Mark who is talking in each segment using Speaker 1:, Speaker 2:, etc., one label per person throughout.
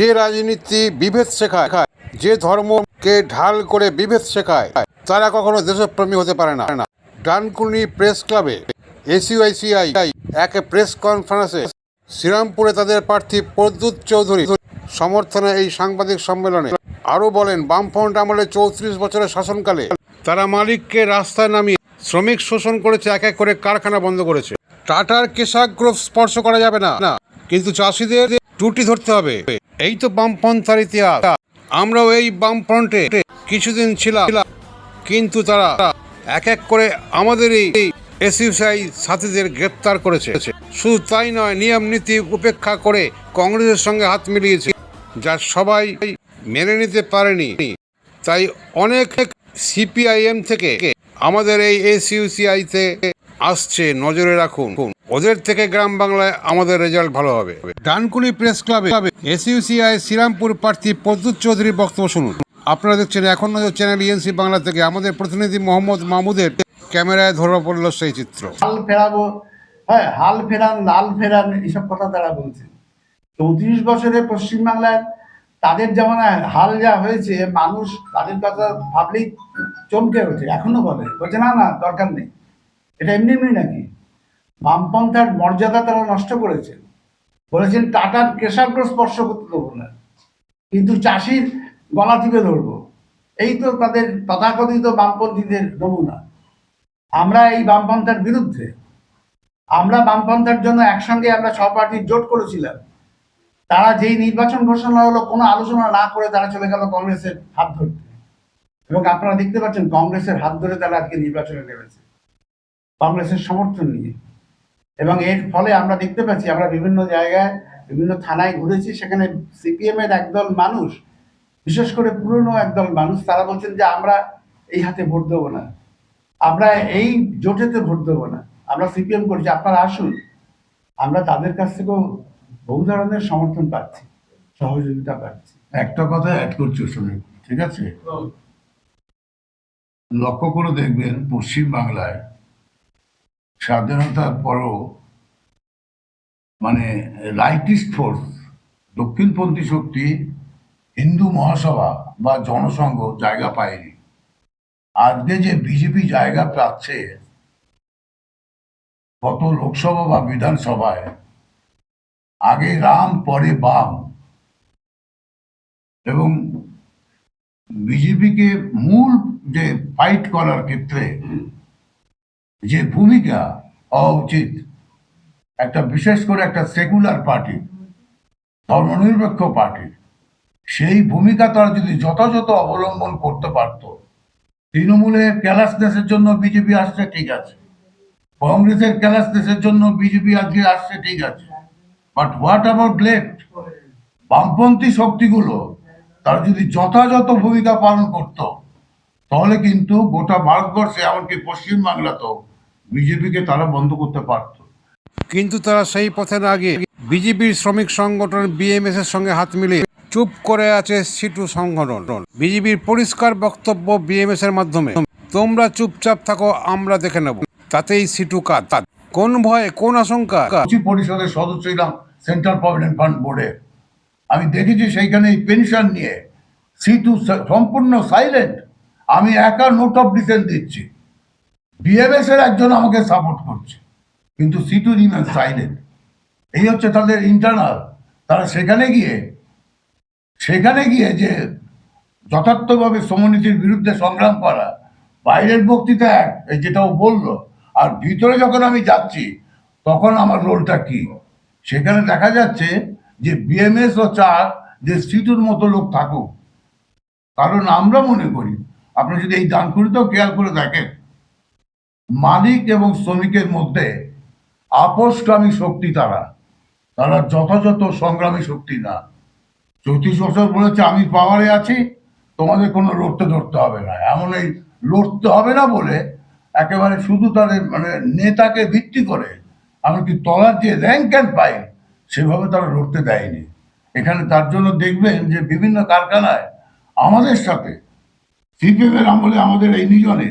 Speaker 1: যে রাজনীতি বিভেদ শেখায়, যে ধর্মকে ঢাল করে বিভেদ শেখায়, তারা কখনো দেশপ্রেমী হতে পারে না। ডানকুনি প্রেস ক্লাবে এসইউআইসিআই এক প্রেস কনফারেন্সে শ্রীরামপুরে তাদের প্রার্থী প্রদ্যুৎ চৌধুরী সমর্থনে এই সাংবাদিক সম্মেলনে আরও বলেন, বামফ্রন্ট আমলে চৌত্রিশ বছরের শাসনকালে তারা মালিককে রাস্তায় নামিয়ে শ্রমিক শোষণ করেছে, এক এক করে কারখানা বন্ধ করেছে। টাটার কেশাগ্রহ স্পর্শ করা যাবে না। কিন্তু চাষিদের টুটি ধরতে হবে। এই তো বামপন্থার ইতিহাস। আমরাও এই বামফ্রন্টে কিছুদিন ছিলাম। কিন্তু তারা এক এক করে আমাদের এই এসইউসিআই সাথীদের গ্রেপ্তার করেছে। শুধু তাই নয়, নিয়ম, নীতি উপেক্ষা করে কংগ্রেসের সঙ্গে হাত মিলিয়েছে, যা সবাই মেনে নিতে পারেনি। তাই অনেক সিপিআইএম থেকে আমাদের এই এসইউসিআইতে আসছে নজরে রাখুন। ওদের থেকে গ্রাম বাংলায় আমাদের রেজাল্ট ভালো হবে। ডানকুনি প্রেস ক্লাবে এসইউসিআই শ্রীরামপুর প্রার্থী প্রদ্যুৎ চৌধুরীর বক্তব্য শুনুন। আপনারা দেখছেন এখন নজর চ্যানেল ইএনসি বাংলা থেকে আমাদের প্রতিনিধি মোহাম্মদ মাহমুদের ক্যামেরায় ধরা পড়ল সেই চিত্র।
Speaker 2: হাল ফেরাবো হ্যাঁ হাল ফেরান লাল ফেরান এইসব কথা তারা বলছে চৌত্রিশ বছরে পশ্চিমবাংলার তাদের যেমন হাল যা হয়েছে, মানুষ তাদের কথা পাবলিক চমকে ওঠে, এখনও বলে। বলছে, না না, দরকার নেই। এটা এমনি এমনি নাকি? বামপন্থার মর্যাদা তারা নষ্ট করেছে। বলেছেন টাটার কেশাগ্র স্পর্শ করতে দেবো না। কিন্তু চাষির গলা টিপে ধরবো। এই তো তাদের তথাকথিত বামপন্থীদের নমুনা। আমরা এই বামপন্থার বিরুদ্ধে। আমরা বামপন্থার জন্য একসঙ্গে আমরা ছ পার্টির জোট করেছিলাম। তারা যেই নির্বাচন ঘোষণা হলো, কোনো আলোচনা না করে তারা চলে গেল কংগ্রেসের হাত ধরতে। এবং আপনারা দেখতে পাচ্ছেন, কংগ্রেসের হাত ধরে তারা আজকে নির্বাচনে নেমেছে। কংগ্রেসের সমর্থন নিয়ে। এবং এর ফলে আমরা দেখতে পাচ্ছি, আমরা বিভিন্ন জায়গায়, বিভিন্ন থানায় ঘুরেছি, সেখানে সিপিএম এর একদল মানুষ, বিশেষ করে পুরনো একদল মানুষ, তারা বলছেন যে আমরা এই হাতে ভোট দেবো না। আমরা এই জোটেতে ভোট দেবো না। আমরা সিপিএম করছি, আপনারা আসুন। আমরা তাদের কাছ থেকেও বহু ধরনের সমর্থন পাচ্ছি, সহযোগিতা পাচ্ছি।
Speaker 3: একটা কথা অ্যাড করছি সঙ্গে ঠিক আছে? লক্ষ্য করে দেখবেন পশ্চিম বাংলায় স্বাধীনতার পরও মানে রাইটিস্ট ফোর্স দক্ষিণপন্থী শক্তি, হিন্দু মহাসভা বা জনসংঘ জায়গা পায়নি। আজকে যে বিজেপি জায়গা পাচ্ছে, গত লোকসভা বা বিধানসভায়, আগে রাম, পরে বাম, এবং বিজেপিকে মূল যে ফাইট করার ক্ষেত্রে যে ভূমিকা হওয়া উচিত একটা বিশেষ করে একটা সেকুলার পার্টি, ধর্মনিরপেক্ষ পার্টি, সেই ভূমিকা তারা যদি যথাযথ অবলম্বন করতে পারত, তৃণমূলে ক্যালাসনেসের জন্য বিজেপি আসছে, ঠিক আছে। কংগ্রেসের ক্যালাসনেসের জন্য বিজেপি আজকে আসছে, ঠিক আছে। বাট হোয়াট অ্যাবাউট লেফট বামপন্থী শক্তিগুলো, তারা যদি যথাযথ ভূমিকা পালন করত, তাহলে কিন্তু গোটা ভারতবর্ষে, এমনকি পশ্চিমবাংলাতেও বিজেপিকে তারা বন্ধ করতে পারত।
Speaker 1: কিন্তু তারা সেই পথে না গিয়ে বিজেপির শ্রমিক সংগঠন বিএমএস এর সঙ্গে হাত মিলিয়ে চুপ করে আছে সিটু সংগঠন। বিজেপির পরিষ্কার বক্তব্য বিএমএস এর মাধ্যমে তোমরা চুপচাপ থাকো আমরা দেখে নেব। তাতেই সিটু কাজ। কোন ভয়ে কোন আশঙ্কা?
Speaker 3: পরিষদের সদস্য ছিলাম সেন্ট্রাল প্রভিডেন্ট ফান্ড বোর্ডে। আমি দেখেছি সেইখানে পেনশন নিয়ে সিটু সম্পূর্ণ সাইলেন্ট। আমি একা নোট অফ ডিসেন্ট দিচ্ছি। বিএমএস এর একজন আমাকে সাপোর্ট করছে। কিন্তু সিটু রিমেন সাইলেন্ট এই হচ্ছে তাদের ইন্টারনাল তারা সেখানে গিয়ে সেখানে গিয়ে যে যথার্থভাবে সমনীতির বিরুদ্ধে সংগ্রাম করা, বাইরের বক্তৃতা এক, এই যেটা ও বলল, আর ভিতরে যখন আমি যাচ্ছি, তখন আমার রোলটা কি? সেখানে দেখা যাচ্ছে যে বিএমএস ও চার, যে সিটুর মতো লোক থাকুক। কারণ আমরা মনে করি, আপনি যদি এই দানকুড়িতেও খেয়াল করে দেখেন মালিক এবং শ্রমিকের মধ্যে আপোষকামী শক্তি তারা। তারা যথাযথ সংগ্রামী শক্তি না। চৌত্রিশ বছর বলেছে, আমি পাওয়ারে আছি, তোমাদের কোনো লড়তে ধরতে হবে না। এমন এই লড়তে হবে না বলে একেবারে শুধু তাদের মানে নেতাকে ভিত্তি করে, এমনকি তলার যে র্যাঙ্ক অ্যান্ড পাই সেভাবে তারা লড়তে দেয়নি। এখানে তার জন্য দেখবেন যে বিভিন্ন কারখানায় আমাদের সাথে সিপিএম এর আমলে আমাদের এই নিজনে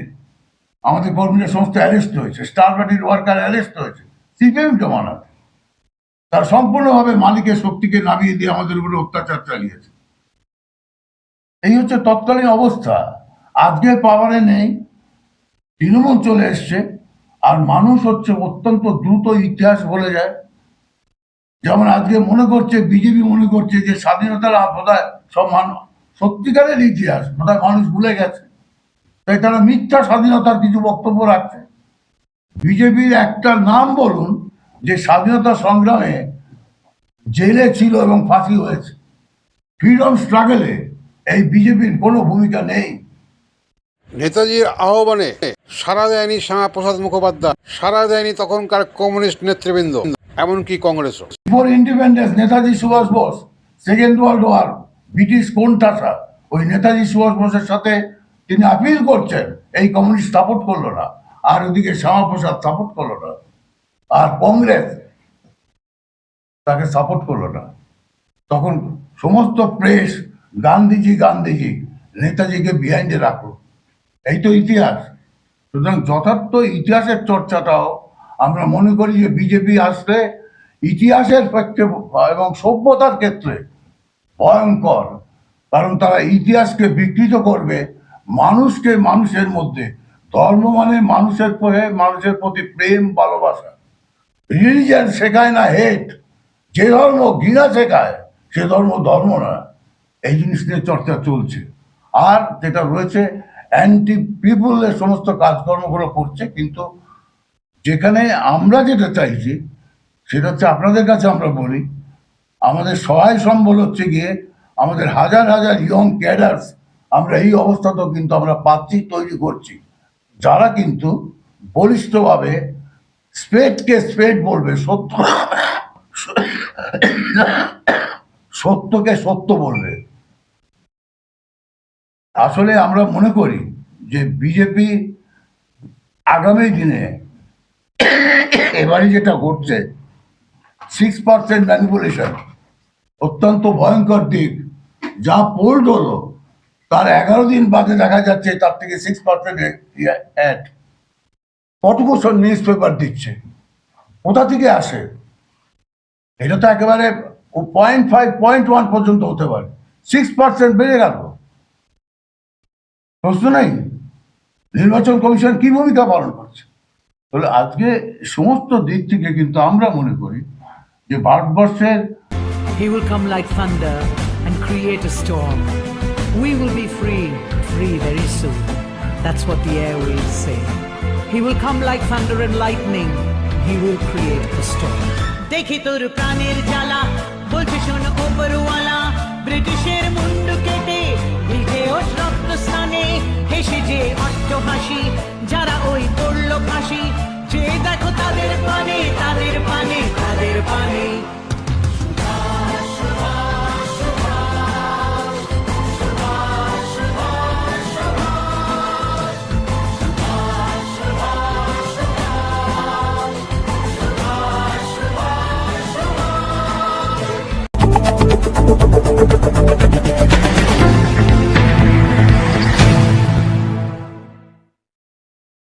Speaker 3: আমাদের কর্মীরা সমস্ত অ্যারেস্ট হয়েছে, স্টার পার্টির ওয়ার্কার অ্যারেস্ট হয়েছে, সিপিএম জমানাতে তার সম্পূর্ণভাবে মালিকের শক্তিকে নামিয়ে দিয়ে আমাদের উপরে অত্যাচার চালিয়েছে। এই হচ্ছে তৎকালীন অবস্থা। আজকে পাওয়ারে নেই, তৃণমূল চলে এসছে, আর মানুষ হচ্ছে অত্যন্ত দ্রুত ইতিহাস বলে যায়। যেমন আজকে মনে করছে, বিজেপি মনে করছে যে স্বাধীনতার বোধহয় সব মানুষ সত্যিকারের ইতিহাস বোধহয় মানুষ ভুলে গেছে। তাই তারা মিথ্যা স্বাধীনতার কিছু বক্তব্য রাখছে। বিজেপির একটা নাম বলুন যে স্বাধীনতা সংগ্রামে জেলে ছিল এবং ফাঁসি হয়েছে। ফ্রিডম স্ট্রাগলে এই বিজেপির কোনো ভূমিকা নেই।
Speaker 1: নেতাজির আহ্বানে সারা দেয়নি শ্যামাপ্রসাদ মুখোপাধ্যায়। সারা দেয়নি তখনকার কমিউনিস্ট নেতৃবৃন্দ এমনকি কংগ্রেসও।
Speaker 3: Before independence Netaji Subhash Bose second world war British কোনটাসা ওই নেতাজি সুভাষ বোসের সাথে তিনি আপিল করছেন, এই কমিউনিস্ট সাপোর্ট করল না। আর ওদিকে শ্যামাপ্রসাদ সাপোর্ট করল না। আর কংগ্রেস তাকে সাপোর্ট করল না। তখন সমস্ত প্রেস গান্ধীজি গান্ধীজি, নেতাজিকে বিহাইন্ডে রাখল। এই তো ইতিহাস। সুতরাং যথার্থ ইতিহাসের চর্চাটাও আমরা মনে করি যে বিজেপি আসলে ইতিহাসের ক্ষেত্রে এবং সভ্যতার ক্ষেত্রে ভয়ঙ্কর। কারণ তারা ইতিহাসকে বিকৃত করবে মানুষকে মানুষের মধ্যে, ধর্ম মানে মানুষের প্রতি মানুষের প্রতি প্রেম, ভালোবাসা। রিলিজিয়ান শেখায় না হেট যে ধর্ম ঘৃণা শেখায়, সে ধর্ম ধর্ম না। এই জিনিস নিয়ে চর্চা চলছে। আর যেটা রয়েছে অ্যান্টি পিপুলের সমস্ত কাজকর্মগুলো করছে, কিন্তু যেখানে আমরা যেটা চাইছি, সেটা হচ্ছে আপনাদের কাছে আমরা বলি, আমাদের সহায় সম্বল হচ্ছে গিয়ে, আমাদের হাজার হাজার ইয়ং ক্যাডার্স আমরা এই অবস্থাতেও কিন্তু আমরা পাচ্ছি, তৈরি করছি। যারা কিন্তু বলিষ্ঠভাবে স্পেডকে স্পেড বলবে, সত্য সত্যকে সত্য বলবে। আসলে আমরা মনে করি যে বিজেপি আগামী দিনে এবারে যেটা ঘটছে সিক্স পার্সেন্ট ম্যানিপুলেশন অত্যন্ত ভয়ঙ্কর দিক, যা পোল্ড হলো। তার এগারো দিন বাদে দেখা যাচ্ছে তার থেকে সিক্স পার্সেন্ট অ্যাড কটুকু নিউজ পেপার দিচ্ছে। কোথা থেকে আসে? এটা তো একেবারে পয়েন্ট ফাইভ পয়েন্ট ওয়ান পর্যন্ত হতে পারে। সিক্স পার্সেন্ট বেড়ে গেল। প্রশ্ন নেই? নির্বাচন কমিশন কি ভূমিকা পালন করছে? তাহলে আজকে সমস্ত দিক থেকে কিন্তু আমরা মনে করি যে ভারতবর্ষের
Speaker 4: He will come like. We will be free, free very soon. That's what the airwaves say. He will come like thunder and lightning. He will create the storm. দেখি তোর প্রাণের জ্বালা বলছে শোন ওপরওয়ালা ব্রিটিশের মুন্ডু কেটে উল্টে ওঠ রক্ত স্থানে হেসে যে অট্ট হাসি যারা ওই পড়ল ফাঁসি যে দেখো তাদের পানে তাদের পানে তাদের পানে